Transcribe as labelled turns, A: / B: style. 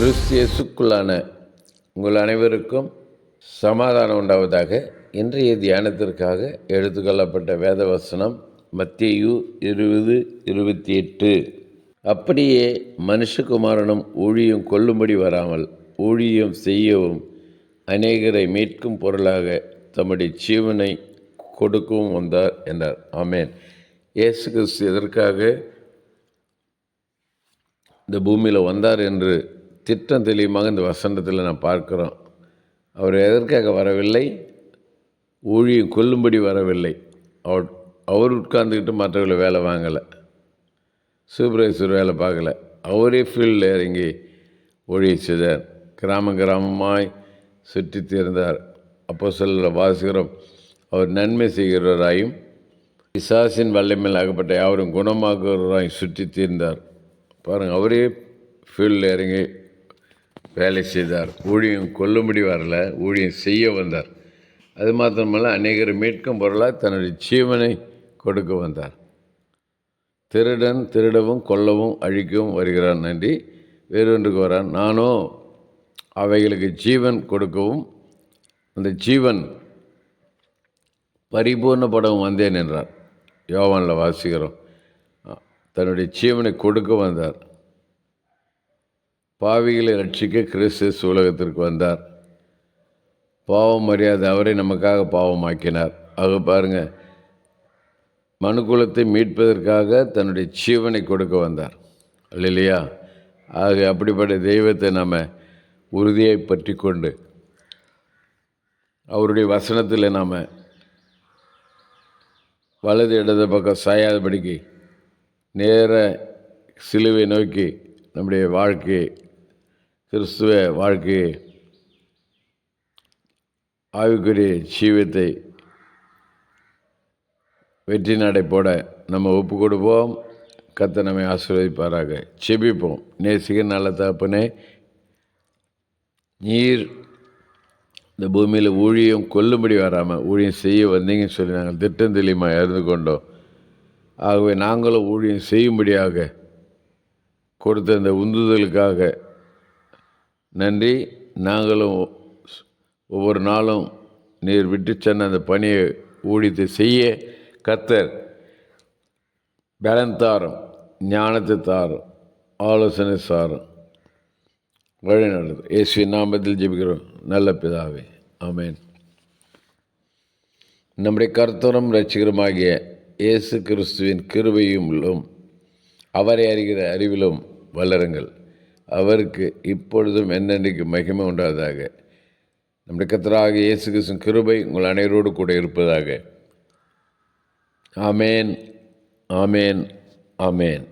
A: கிறிஸ்தியசுக்குள்ளான உங்கள் அனைவருக்கும் சமாதானம் உண்டாவதாக இன்றைய தியானத்திற்காக எடுத்துக்கொள்ளப்பட்ட வேத வசனம் மத்தியு இருபது இருபத்தி எட்டு அப்படியே மனுஷகுமாரனும் ஊழியம் கொல்லும்படி வராமல் ஊழியம் செய்யவும் அநேகரை மீட்கும் பொருளாக தம்முடைய ஜீவனை கொடுக்கவும் வந்தார் என்றார். ஆமேன். இயேசு கிறிஸ்து எதற்காக இந்த பூமியில் வந்தார் என்று திட்டம் தெளிவுமாக இந்த வசனத்தில் நான் பார்க்குறோம். அவர் எதற்காக வரவில்லை? ஊழியம் கொல்லும்படி வரவில்லை. அவர் அவர் உட்கார்ந்துக்கிட்டு மற்றவர்களை வேலை வாங்கலை. சூப்பர்வைசர் வேலை பார்க்கல. அவரே ஃபீல்டில் இறங்கி ஊழியம் செய்தார். கிராம கிராமமாய் சுற்றி தீர்ந்தார். அப்போ சொல்ல வாசிக்கிறோம். அவர் நன்மை செய்கிறவராயும் பிசாசின் வல்லமையில் ஆகப்பட்ட யாவரும் குணமாக்குறவராயும் சுற்றி தீர்ந்தார். பாருங்கள் அவரே ஃபீல்டில் இறங்கி வேலை செய்தார். ஊழியம் கொல்லும்படி வரல ஊழியம் செய்ய வந்தார். அது மாத்திரமல்ல அநேகர் மீட்கும் பொருளாக தன்னுடைய ஜீவனை கொடுக்க வந்தார். திருடன் திருடவும் கொல்லவும் அழிக்கவும் வருகிறான் நன்றி. வேறொன்றுக்கு வரான். நானோ அவைகளுக்கு ஜீவன் கொடுக்கவும் அந்த ஜீவன் பரிபூர்ணப்படவும் வந்தேன் என்றார். யோவானில் வாசிக்கிறோம். தன்னுடைய ஜீவனை கொடுக்க வந்தார். பாவிகளை ரட்சிக்க கிறிஸ்து உலகத்திற்கு வந்தார். பாவம் மரியாதை அவரை நமக்காக பாவமாக்கினார். ஆக பாருங்க மனுக்குலத்தை மீட்பதற்காக தன்னுடைய ஜீவனை கொடுக்க வந்தார். இல்லையா ஆக அப்படிப்பட்ட தெய்வத்தை நாம் உறுதியை பற்றி கொண்டு அவருடைய வசனத்தில் நாம் வலது இடது பக்கம் சாயாதபடிக்கு நேர சிலுவை நோக்கி நம்முடைய வாழ்க்கையை கிறிஸ்துவ வாழ்க்கையை ஆவிக்குரிய ஜீவத்தை வெற்றி நடை போட நம்ம ஒப்பு கொடுப்போம் கத்தை நம்மை ஆசீர்வதிப்பாராக. செபிப்போம் நேசிக்க நல்ல தகப்பனே நீர் இந்த பூமியில் ஊழியம் கொல்லும்படி வராமல் ஊழியம் செய்ய வந்தீங்கன்னு சொல்லி நாங்கள் திட்டம் தெளியமாக இருந்து கொண்டோம். ஆகவே நாங்களும் ஊழியம் செய்யும்படியாக கொடுத்த இந்த உந்துதலுக்காக நன்றி. நாங்களும் ஒவ்வொரு நாளும் நீர் விட்டு சென்ன அந்த பணியை ஊழியத்தை செய்ய கத்தர் பலன் தாரும் ஞானத்தை தாரும் ஆலோசனை சாரும். வழி நடந்தது இயேசு நாமத்தில் ஜெபிக்கிறோம். நல்ல பிதாவே. ஆமேன். நம்முடைய கர்த்தரும் ரட்சிகரமாகிய இயேசு கிறிஸ்துவின் கிருபையும் அவரை அறிகிற அறிவிலும் வளருங்கள். அவருக்கு இப்பொழுதும் என்னென்றைக்கு மகிமை உண்டாவதாக நம்முடைய கத்தராக இயேசு கிருஷ்ணன் கிருபை உங்கள் அனைவரோடு கூட இருப்பதாக. ஆமேன் ஆமேன் ஆமேன்.